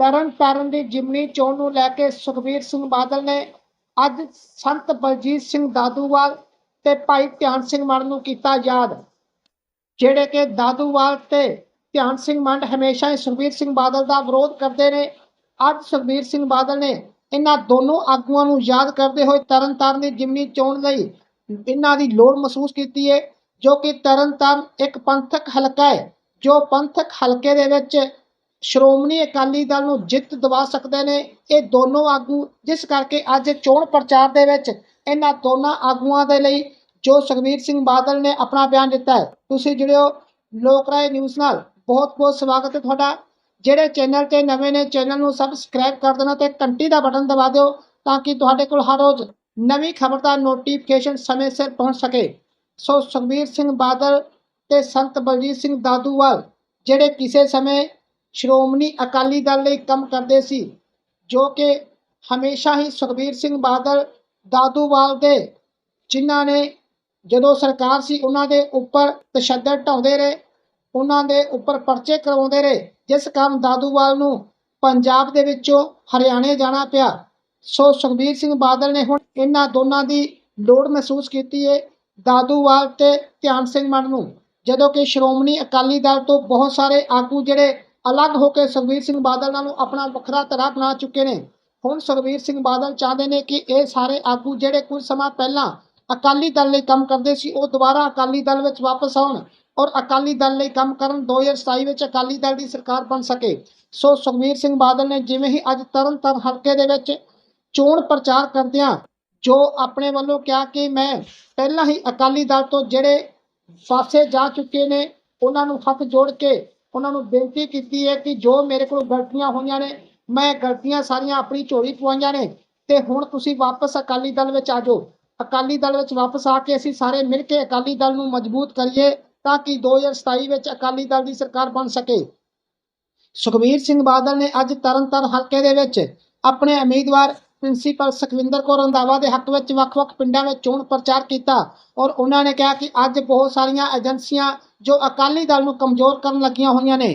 ਤਰਨ ਤਾਰਨ ਦੀ ਜਿਮਨੀ ਚੋਣ ਨੂੰ ਲੈ ਕੇ ਸੁਖਬੀਰ ਸਿੰਘ ਬਾਦਲ ਨੇ ਅੱਜ ਸੰਤ ਬਲਜੀਤ ਸਿੰਘ ਦਾਦੂਵਾਲ ਤੇ ਭਾਈ ਧਿਆਨ ਸਿੰਘ ਮੰਡ ਨੂੰ ਕੀਤਾ ਯਾਦ, ਜਿਹੜੇ ਕਿ ਦਾਦੂਵਾਲ ਤੇ ਧਿਆਨ ਸਿੰਘ ਮੰਡ ਹਮੇਸ਼ਾ ਹੀ ਸੁਖਬੀਰ ਸਿੰਘ ਬਾਦਲ ਦਾ ਵਿਰੋਧ ਕਰਦੇ ਨੇ। ਅੱਜ ਸੁਖਬੀਰ ਸਿੰਘ ਬਾਦਲ ਨੇ ਇਹਨਾਂ ਦੋਨੋਂ ਆਗੂਆਂ ਨੂੰ ਯਾਦ ਕਰਦੇ ਹੋਏ ਤਰਨਤਾਰਨ ਦੀ ਜਿਮਨੀ ਚੋਣ ਲਈ ਇਹਨਾਂ ਦੀ ਲੋੜ ਮਹਿਸੂਸ ਕੀਤੀ ਹੈ ਜੋ ਕਿ ਤਰਨ ਤਾਰਨ ਇੱਕ ਪੰਥਕ ਹਲਕਾ ਹੈ ਜੋ ਪੰਥਕ ਹਲਕੇ ਦੇ ਵਿੱਚ ਸ਼੍ਰੋਮਣੀ ਅਕਾਲੀ ਦਲ ਨੂੰ ਜਿੱਤ ਦਿਵਾ ਸਕਦੇ ਨੇ। ਇਹ ਦੋਨੋਂ ਆਗੂ, ਜਿਸ ਕਰਕੇ ਅੱਜ ਚੋਣ ਪ੍ਰਚਾਰ ਦੇ ਵਿੱਚ ਇਹਨਾਂ ਦੋਨਾਂ ਆਗੂਆਂ ਦੇ ਲਈ ਜੋ ਸੁਖਬੀਰ ਸਿੰਘ ਬਾਦਲ ਨੇ ਆਪਣਾ ਬਿਆਨ ਦਿੱਤਾ ਹੈ। ਤੁਸੀਂ ਜੁੜਿਓ ਲੋਕ ਰਾਏ ਨਿਊਜ਼ ਨਾਲ। ਬਹੁਤ ਬਹੁਤ ਸਵਾਗਤ ਹੈ ਤੁਹਾਡਾ। ਜਿਹੜੇ ਚੈਨਲ ਤੇ ਨਵੇਂ ਨੇ, ਚੈਨਲ ਨੂੰ ਸਬਸਕ੍ਰਾਈਬ ਕਰ ਦੇਣਾ ਤੇ ਘੰਟੀ ਦਾ ਬਟਨ ਦਬਾ ਦਿਓ ਤਾਂ ਕਿ ਤੁਹਾਡੇ ਕੋਲ ਹਰ ਰੋਜ਼ ਨਵੀਂ ਖਬਰ ਦਾ ਨੋਟੀਫਿਕੇਸ਼ਨ ਸਮੇਂ ਸਿਰ ਪਹੁੰਚ ਸਕੇ। ਸੋ ਸੁਖਬੀਰ ਸਿੰਘ ਬਾਦਲ ਤੇ ਸੰਤ ਬਲਜੀਤ ਸਿੰਘ ਦਾਦੂਵਾਲ, ਜਿਹੜੇ ਕਿਸੇ ਸਮੇਂ ਸ਼੍ਰੋਮਣੀ ਅਕਾਲੀ ਦਲ ਲਈ ਕੰਮ ਕਰਦੇ ਸੀ, ਜੋ ਕਿ ਹਮੇਸ਼ਾ ਹੀ ਸੁਖਬੀਰ ਸਿੰਘ ਬਾਦਲ, ਦਾਦੂਵਾਲ ਦੇ, ਜਿਨ੍ਹਾਂ ਨੇ ਜਦੋਂ ਸਰਕਾਰ ਸੀ, ਉਹਨਾਂ ਦੇ ਉੱਪਰ ਤਸ਼ੱਦਦ ਢਾਉਂਦੇ ਰਹੇ, ਉਹਨਾਂ ਦੇ ਉੱਪਰ ਪਰਚੇ ਕਰਵਾਉਂਦੇ ਰਹੇ, ਜਿਸ ਕਾਰਨ ਦਾਦੂਵਾਲ ਨੂੰ ਪੰਜਾਬ ਦੇ ਵਿੱਚੋਂ ਹਰਿਆਣੇ ਜਾਣਾ ਪਿਆ। ਸੋ ਸੁਖਬੀਰ ਸਿੰਘ ਬਾਦਲ ਨੇ ਹੁਣ ਇਹਨਾਂ ਦੋਨਾਂ ਦੀ ਲੋੜ ਮਹਿਸੂਸ ਕੀਤੀ ਹੈ ਦਾਦੂਵਾਲ ਤੇ ਧਿਆਨ ਸਿੰਘ ਮੰਨ ਨੂੰ। ਜਦੋਂ ਕਿ ਸ਼੍ਰੋਮਣੀ ਅਕਾਲੀ ਦਲ ਤੋਂ ਬਹੁਤ ਸਾਰੇ ਆਗੂ ਜਿਹੜੇ ਅਲੱਗ ਹੋ ਕੇ ਸੁਖਬੀਰ ਸਿੰਘ ਬਾਦਲ ਨਾਲੋਂ ਆਪਣਾ ਵੱਖਰਾ ਧੜਾ ਬਣਾ ਚੁੱਕੇ ਨੇ। ਹੁਣ ਸੁਖਬੀਰ ਸਿੰਘ ਬਾਦਲ ਚਾਹੁੰਦੇ ਨੇ ਕਿ ਇਹ ਸਾਰੇ ਆਗੂ ਜਿਹੜੇ ਕੁਝ ਸਮਾਂ ਪਹਿਲਾਂ ਅਕਾਲੀ ਦਲ ਲਈ ਕੰਮ ਕਰਦੇ ਸੀ, ਉਹ ਦੁਬਾਰਾ ਅਕਾਲੀ ਦਲ ਵਿੱਚ ਵਾਪਸ ਆਉਣ ਔਰ ਅਕਾਲੀ ਦਲ ਲਈ ਕੰਮ ਕਰਨ 2027 ਵਿੱਚ ਅਕਾਲੀ ਦਲ ਦੀ ਸਰਕਾਰ ਬਣ ਸਕੇ। ਸੋ ਸੁਖਬੀਰ ਸਿੰਘ ਬਾਦਲ ਨੇ ਜਿਵੇਂ ਹੀ ਅੱਜ ਤਰਨਤਾਰਨ ਹਲਕੇ ਦੇ ਵਿੱਚ ਚੋਣ ਪ੍ਰਚਾਰ ਕਰਦਿਆਂ ਜੋ ਆਪਣੇ ਵੱਲੋਂ ਕਿਹਾ ਕਿ ਮੈਂ ਪਹਿਲਾਂ ਹੀ ਅਕਾਲੀ ਦਲ ਤੋਂ ਜਿਹੜੇ ਫਾਸੇ ਜਾ ਚੁੱਕੇ ਨੇ, ਉਹਨਾਂ ਨੂੰ ਹੱਥ ਜੋੜ ਕੇ ਉਹਨਾਂ ਨੂੰ ਬੇਨਤੀ ਕੀਤੀ ਹੈ ਕਿ ਜੋ ਮੇਰੇ ਕੋਲ ਗਲਤੀਆਂ ਹੋਈਆਂ ਨੇ, ਮੈਂ ਗਲਤੀਆਂ ਸਾਰੀਆਂ ਆਪਣੀ ਝੋਲੀ ਪਵਾਈਆਂ ਨੇ ਤੇ ਹੁਣ ਤੁਸੀਂ ਵਾਪਸ ਅਕਾਲੀ ਦਲ ਵਿੱਚ ਆ ਜਾਓ। ਅਕਾਲੀ ਦਲ ਵਿੱਚ ਵਾਪਸ ਆ ਕੇ ਅਸੀਂ ਸਾਰੇ ਮਿਲ ਕੇ ਅਕਾਲੀ ਦਲ ਨੂੰ ਮਜ਼ਬੂਤ ਕਰੀਏ ਤਾਂ ਕਿ 2027 ਵਿੱਚ ਅਕਾਲੀ ਦਲ ਦੀ ਸਰਕਾਰ ਬਣ ਸਕੇ। ਸੁਖਬੀਰ ਸਿੰਘ ਬਾਦਲ ਨੇ ਅੱਜ ਤਰਨਤਾਰਨ ਹਲਕੇ ਦੇ ਵਿੱਚ ਆਪਣੇ ਉਮੀਦਵਾਰ ਪ੍ਰਿੰਸੀਪਲ ਸੁਖਵਿੰਦਰ ਕੌਰ ਰੰਧਾਵਾ ਦੇ ਹੱਕ ਵਿੱਚ ਵੱਖ-ਵੱਖ ਪਿੰਡਾਂ ਵਿੱਚ ਚੋਣ ਪ੍ਰਚਾਰ ਕੀਤਾ ਔਰ ਉਹਨਾਂ ਨੇ ਕਿਹਾ ਕਿ ਅੱਜ ਬਹੁਤ ਸਾਰੀਆਂ ਏਜੰਸੀਆਂ ਜੋ ਅਕਾਲੀ ਦਲ ਨੂੰ ਕਮਜ਼ੋਰ ਕਰਨ ਲੱਗੀਆਂ ਹੋਈਆਂ ਨੇ।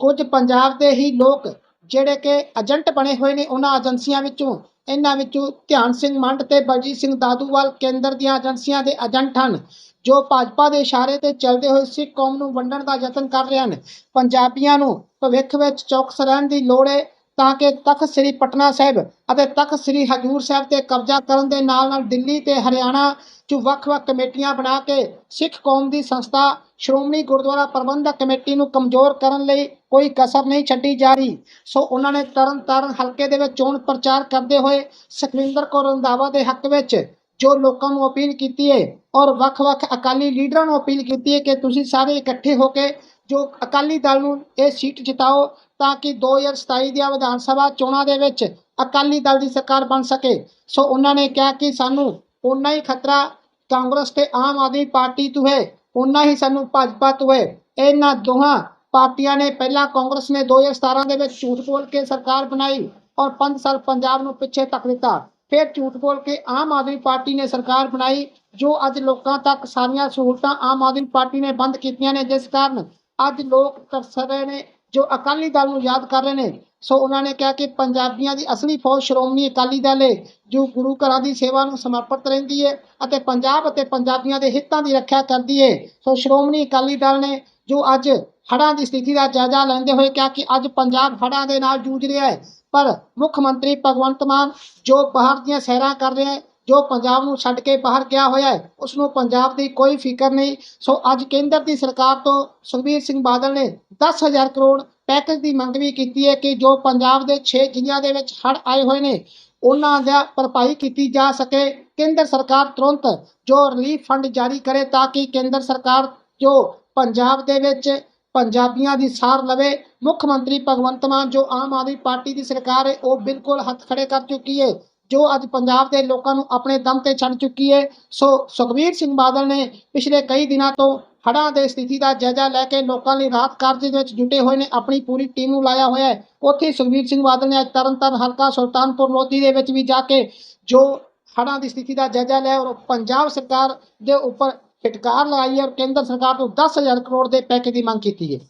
ਕੁਝ ਪੰਜਾਬ ਦੇ ਹੀ ਲੋਕ ਜਿਹੜੇ ਕਿ ਏਜੰਟ ਬਣੇ ਹੋਏ ਨੇ ਉਹਨਾਂ ਏਜੰਸੀਆਂ ਵਿੱਚੋਂ, ਇਹਨਾਂ ਵਿੱਚੋਂ ਧਿਆਨ ਸਿੰਘ ਮੰਡ ਤੇ ਬਲਜੀਤ ਸਿੰਘ ਦਾਦੂਵਾਲ ਕੇਂਦਰ ਦੀਆਂ ਏਜੰਸੀਆਂ ਦੇ ਏਜੰਟ ਹਨ, ਜੋ ਭਾਜਪਾ ਦੇ ਇਸ਼ਾਰੇ ਤੇ ਚੱਲਦੇ ਹੋਏ ਸਿੱਖ ਕੌਮ ਨੂੰ ਵੰਡਣ ਦਾ ਯਤਨ ਕਰ ਰਹੇ ਹਨ। ਪੰਜਾਬੀਆਂ ਨੂੰ ਭਵਿੱਖ ਵਿੱਚ ਚੌਕਸ ਰਹਿਣ ਦੀ ਲੋੜ ਹੈ। ਤਾਂ ਕਿ ਤਖਤ ਸ੍ਰੀ ਪਟਨਾ ਸਾਹਿਬ ਅਤੇ ਤਖਤ ਸ੍ਰੀ ਹਜੂਰ ਸਾਹਿਬ ਤੇ ਕਬਜ਼ਾ ਕਰਨ ਦੇ ਨਾਲ ਨਾਲ ਦਿੱਲੀ ਤੇ ਹਰਿਆਣਾ 'ਚ ਵੱਖ-ਵੱਖ ਕਮੇਟੀਆਂ ਬਣਾ ਕੇ ਸਿੱਖ ਕੌਮ ਦੀ ਸੰਸਥਾ ਸ਼੍ਰੋਮਣੀ ਗੁਰਦੁਆਰਾ ਪ੍ਰਬੰਧਕ ਕਮੇਟੀ ਨੂੰ ਕਮਜ਼ੋਰ ਕਰਨ ਲਈ ਕੋਈ ਕਸਰ ਨਹੀਂ ਛੱਡੀ ਜਾ ਰਹੀ। ਸੋ ਉਹਨਾਂ ਨੇ ਤਰਨ ਤਾਰਨ ਹਲਕੇ ਦੇ ਵਿੱਚ ਚੋਣ ਪ੍ਰਚਾਰ ਕਰਦੇ ਹੋਏ ਸੁਖਵਿੰਦਰ ਕੌਰ ਰੰਧਾਵਾ ਦੇ ਹੱਕ ਵਿੱਚ ਜੋ ਲੋਕਾਂ ਨੂੰ ਅਪੀਲ ਕੀਤੀ ਹੈ ਔਰ ਵੱਖ-ਵੱਖ ਅਕਾਲੀ ਲੀਡਰਾਂ ਨੂੰ ਅਪੀਲ ਕੀਤੀ ਹੈ ਕਿ ਤੁਸੀਂ ਸਾਰੇ ਇਕੱਠੇ ਹੋ ਕੇ ਜੋ ਅਕਾਲੀ ਦਲ ਨੂੰ ਇਹ ਸੀਟ ਜਿਤਾਓ ਤਾਂ ਕਿ 2027 ਦੀਆਂ ਵਿਧਾਨ ਸਭਾ ਚੋਣਾਂ ਦੇ ਵਿੱਚ ਅਕਾਲੀ ਦਲ ਦੀ ਸਰਕਾਰ ਬਣ ਸਕੇ। ਸੋ ਉਹਨਾਂ ਨੇ ਕਿਹਾ ਕਿ ਸਾਨੂੰ ਉਨਾ ਹੀ ਖਤਰਾ ਕਾਂਗਰਸ ਤੇ ਆਮ ਆਦਮੀ ਪਾਰਟੀ ਤੋਂ ਹੈ ਉਨਾ ਹੀ ਸਾਨੂੰ ਭਾਜਪਾ ਤੋਂ ਹੈ ਇਹਨਾਂ ਦੋਹਾਂ ਪਾਰਟੀਆਂ ਨੇ ਪਹਿਲਾਂ ਕਾਂਗਰਸ ਨੇ 2017 ਦੇ ਵਿੱਚ ਝੂਠ ਬੋਲ ਕੇ ਸਰਕਾਰ ਬਣਾਈ ਔਰ 5 ਸਾਲ ਪੰਜਾਬ ਨੂੰ ਪਿੱਛੇ ਧੱਕ ਦਿੱਤਾ। ਫਿਰ ਝੂਠ ਬੋਲ ਕੇ ਆਮ ਆਦਮੀ ਪਾਰਟੀ ਨੇ ਸਰਕਾਰ ਬਣਾਈ, ਜੋ ਅੱਜ ਲੋਕਾਂ ਤੱਕ ਸਾਰੀਆਂ ਸਹੂਲਤਾਂ ਆਮ ਆਦਮੀ ਪਾਰਟੀ ਨੇ ਬੰਦ ਕੀਤੀਆਂ ਨੇ, ਜਿਸ ਕਾਰਨ ਅੱਜ ਲੋਕ ਤਰਸ ਰਹੇ ਨੇ, ਜੋ ਅਕਾਲੀ ਦਲ ਨੂੰ ਯਾਦ ਕਰ ਰਹੇ ਨੇ। ਸੋ ਉਹਨਾਂ ਨੇ ਕਿਹਾ ਕਿ ਪੰਜਾਬੀਆਂ ਦੀ ਅਸਲੀ ਫੌਜ ਸ਼੍ਰੋਮਣੀ ਅਕਾਲੀ ਦਲ ਹੈ ਜੋ ਗੁਰੂ ਘਰਾਂ ਦੀ ਸੇਵਾ ਨੂੰ ਸਮਰਪਿਤ ਰਹਿੰਦੀ ਹੈ ਅਤੇ ਪੰਜਾਬ ਅਤੇ ਪੰਜਾਬੀਆਂ ਦੇ ਹਿੱਤਾਂ ਦੀ ਰੱਖਿਆ ਕਰਦੀ ਹੈ ਸੋ ਸ਼੍ਰੋਮਣੀ ਅਕਾਲੀ ਦਲ ਨੇ ਜੋ ਅੱਜ ਹੜ੍ਹਾਂ ਦੀ ਸਥਿਤੀ ਦਾ ਜਾਇਜ਼ਾ ਲੈਂਦੇ ਹੋਏ ਕਿਹਾ ਕਿ ਅੱਜ ਪੰਜਾਬ ਹੜ੍ਹਾਂ ਦੇ ਨਾਲ ਜੂਝ ਰਿਹਾ ਹੈ ਪਰ ਮੁੱਖ ਮੰਤਰੀ ਭਗਵੰਤ ਮਾਨ ਜੋ ਬਾਹਰ ਦੀਆਂ ਸੈਰਾਂ ਕਰ ਰਿਹਾ ਹੈ ਜੋ ਪੰਜਾਬ ਨੂੰ ਛੱਡ ਕੇ ਬਾਹਰ ਗਿਆ ਹੋਇਆ ਹੈ ਉਸ ਨੂੰ ਪੰਜਾਬ ਦੀ ਕੋਈ ਫਿਕਰ ਨਹੀਂ। ਸੋ ਅੱਜ ਕੇਂਦਰ ਦੀ ਸਰਕਾਰ ਤੋਂ ਸੁਖਬੀਰ ਸਿੰਘ ਬਾਦਲ ਨੇ 10000 ਕਰੋੜ ਪੈਕੇਜ ਦੀ ਮੰਗ ਵੀ ਕੀਤੀ ਹੈ ਕਿ ਜੋ ਪੰਜਾਬ ਦੇ 6 ਜ਼ਿਲ੍ਹਿਆਂ ਦੇ ਵਿੱਚ ਹੜ੍ਹ ਆਏ ਹੋਏ ਨੇ, ਉਹਨਾਂ ਦਾ ਭਰਪਾਈ ਕੀਤੀ ਜਾ ਸਕੇ। ਕੇਂਦਰ ਸਰਕਾਰ ਤੁਰੰਤ ਜੋ ਰਿਲੀਫ ਫੰਡ ਜਾਰੀ ਕਰੇ ਤਾਂ ਕਿ ਕੇਂਦਰ ਸਰਕਾਰ ਜੋ ਪੰਜਾਬ ਦੇ ਵਿੱਚ ਪੰਜਾਬੀਆਂ ਦੀ ਸਾਰ ਲਵੇ। ਮੁੱਖ ਮੰਤਰੀ ਭਗਵੰਤ ਮਾਨ, ਜੋ ਆਮ ਆਦਮੀ ਪਾਰਟੀ ਦੀ ਸਰਕਾਰ ਹੈ, ਉਹ ਬਿਲਕੁਲ ਹੱਥ ਖੜੇ ਕਰ ਚੁੱਕੀ ਹੈ। ਜੋ ਅੱਜ ਪੰਜਾਬ ਦੇ ਲੋਕਾਂ ਨੂੰ ਆਪਣੇ ਦਮ ਤੇ ਛੱਡ ਚੁੱਕੀ ਹੈ, ਸੋ ਸੁਖਬੀਰ ਸਿੰਘ ਬਾਦਲ ਨੇ ਪਿਛਲੇ ਕਈ ਦਿਨਾਂ ਤੋਂ ਹੜ੍ਹਾਂ ਦੇ ਸਥਿਤੀ ਦਾ ਜਾਇਜ਼ਾ ਲੈ ਕੇ ਲੋਕਾਂ ਲਈ ਰਾਹਤ ਕਾਰਜ ਦੇ ਵਿੱਚ ਜੁਟੇ ਹੋਏ ਨੇ, ਆਪਣੀ ਪੂਰੀ ਟੀਮ ਨੂੰ ਲਾਇਆ ਹੋਇਆ ਹੈ। ਉੱਥੇ ਸੁਖਬੀਰ ਸਿੰਘ ਬਾਦਲ ਨੇ ਅੱਜ ਤਰਨਤਾਰਨ ਹਲਕਾ ਸੁਲਤਾਨਪੁਰ ਲੋਧੀ ਦੇ ਵਿੱਚ ਵੀ ਜਾ ਕੇ ਜੋ ਹੜ੍ਹਾਂ ਦੀ ਸਥਿਤੀ ਦਾ ਜਾਇਜ਼ਾ ਲਿਆ ਔਰ ਪੰਜਾਬ ਸਰਕਾਰ ਦੇ ਉੱਪਰ ਫਟਕਾਰ ਲਗਾਈ ਹੈ ਔਰ ਕੇਂਦਰ ਸਰਕਾਰ ਤੋਂ 10000 ਕਰੋੜ ਦੇ ਪੈਕੇਜ ਦੀ ਮੰਗ ਕੀਤੀ ਹੈ।